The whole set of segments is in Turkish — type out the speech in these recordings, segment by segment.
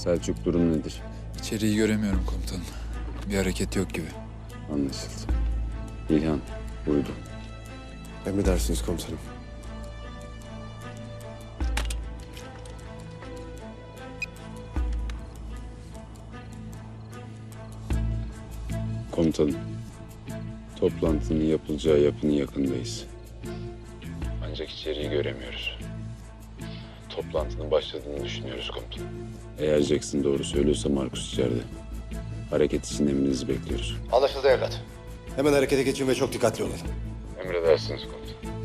Selçuk durum nedir? İçeriği göremiyorum komutanım. Bir hareket yok gibi. Anlaşıldı. İlhan, buydu. Emredersiniz komutanım. Komutanım, toplantının yapılacağı yapının yakındayız. Ancak içeriği göremiyoruz. Toplantının başladığını düşünüyoruz komutanım. Eğer Jackson doğru söylüyorsa Markus içeride. Hareket için emrinizi bekliyoruz. Anlaşıldı evlat. Hemen harekete geçin ve çok dikkatli olalım. Emredersiniz komutanım.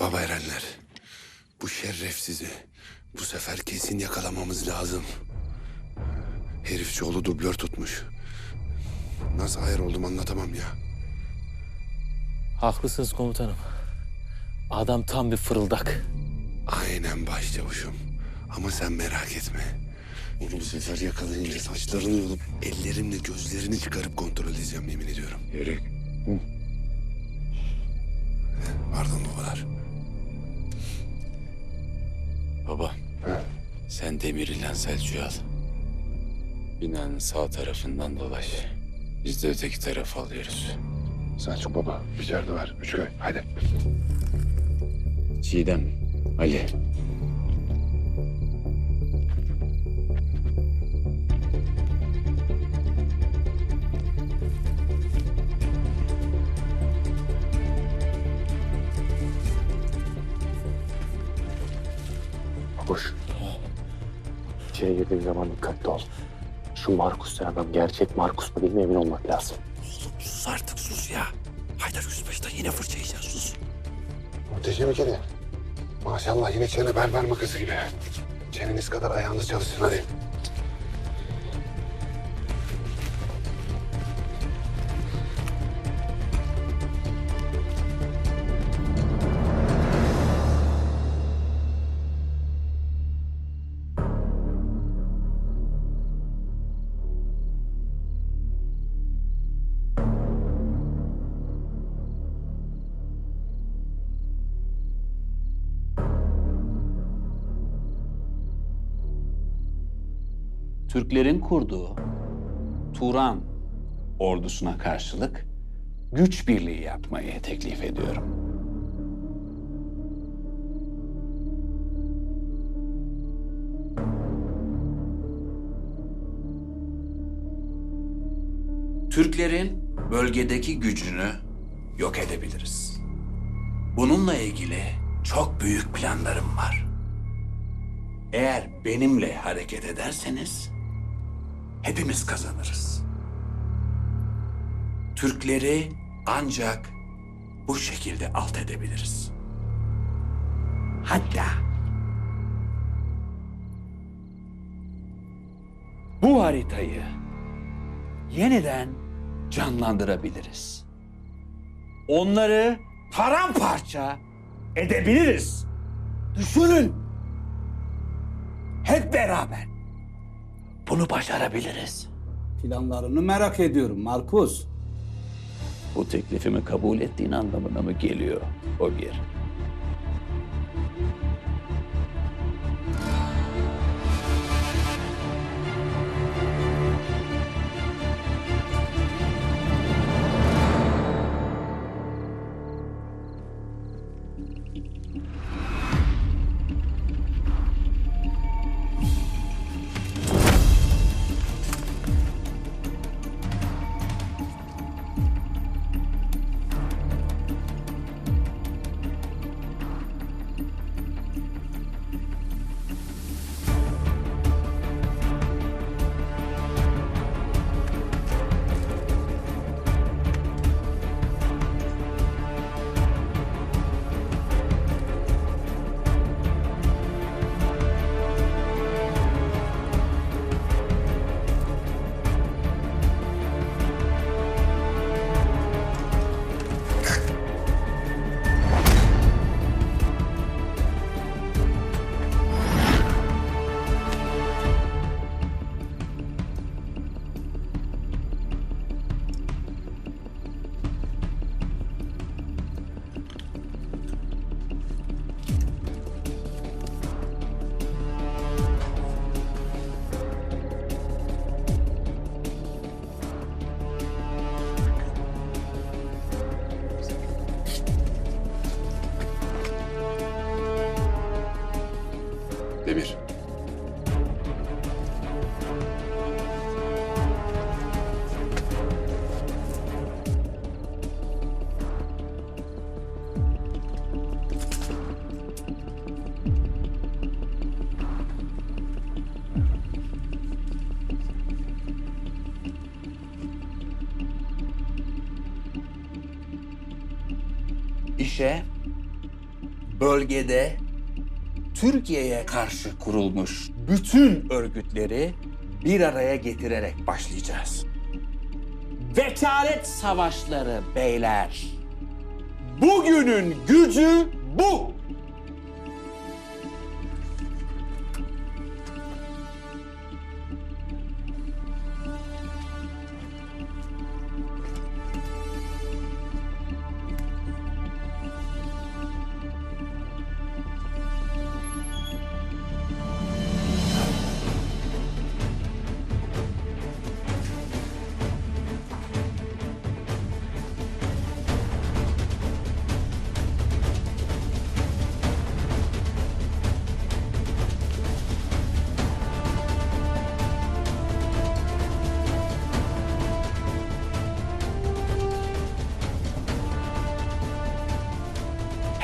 Baba Erenler, bu şerefsizi bu sefer kesin yakalamamız lazım. Herif çoğulu dublör tutmuş. Nasıl hayır oldum anlatamam ya. Haklısınız komutanım. Adam tam bir fırıldak. Aynen başçavuşum. Ama sen merak etme. Onu bu sefer yakalayınca saçlarını yolup ellerimle gözlerini çıkarıp kontrol edeceğim yemin ediyorum. Yürü. Pardon babalar. Baba, sen Demir ile Selçuk'u al. Binanın sağ tarafından dolaş. Biz de öteki tarafı alıyoruz. Selçuk baba içeride var. Üçköy hadi. Çiğdem, Ali. Koş. İçeri girdiğin zaman dikkatli ol. Şu Markus denen adam gerçek Markus mu değil mi emin olmak lazım. Sus artık sus ya. Haydar Yüzbaşı'da yine fırça yiyeceğiz sus. Muhteşem ikili. Maşallah yine çene berber makası gibi. Çeneniz kadar ayağınız çalışsın hadi. Türklerin kurduğu Turan ordusuna karşılık güç birliği yapmayı teklif ediyorum. Türklerin bölgedeki gücünü yok edebiliriz. Bununla ilgili çok büyük planlarım var. Eğer benimle hareket ederseniz hepimiz kazanırız. Türkleri ancak bu şekilde alt edebiliriz. Hatta bu haritayı yeniden canlandırabiliriz. Onları paramparça edebiliriz. Düşünün. Hep beraber. Bunu başarabiliriz. Planlarını merak ediyorum Markus. Bu teklifimi kabul ettiğin anlamına mı geliyor bir. İşe bölgede Türkiye'ye karşı kurulmuş bütün örgütleri bir araya getirerek başlayacağız. Vekalet savaşları beyler. Bugünün gücü bu.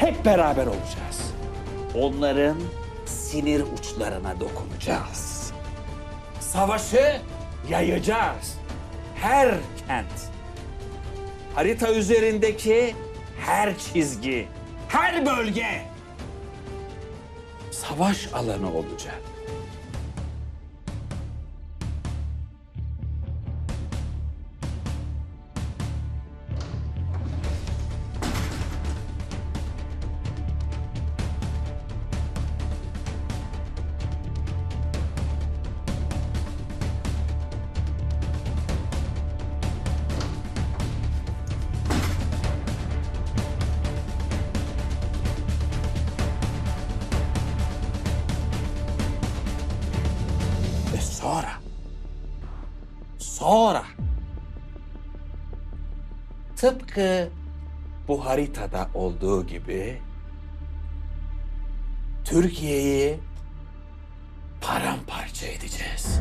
Hep beraber olacağız. Onların sinir uçlarına dokunacağız. Savaşı yayacağız. Her kent. Harita üzerindeki her çizgi, her bölge savaş alanı olacak. Sonra tıpkı bu haritada olduğu gibi Türkiye'yi paramparça edeceğiz.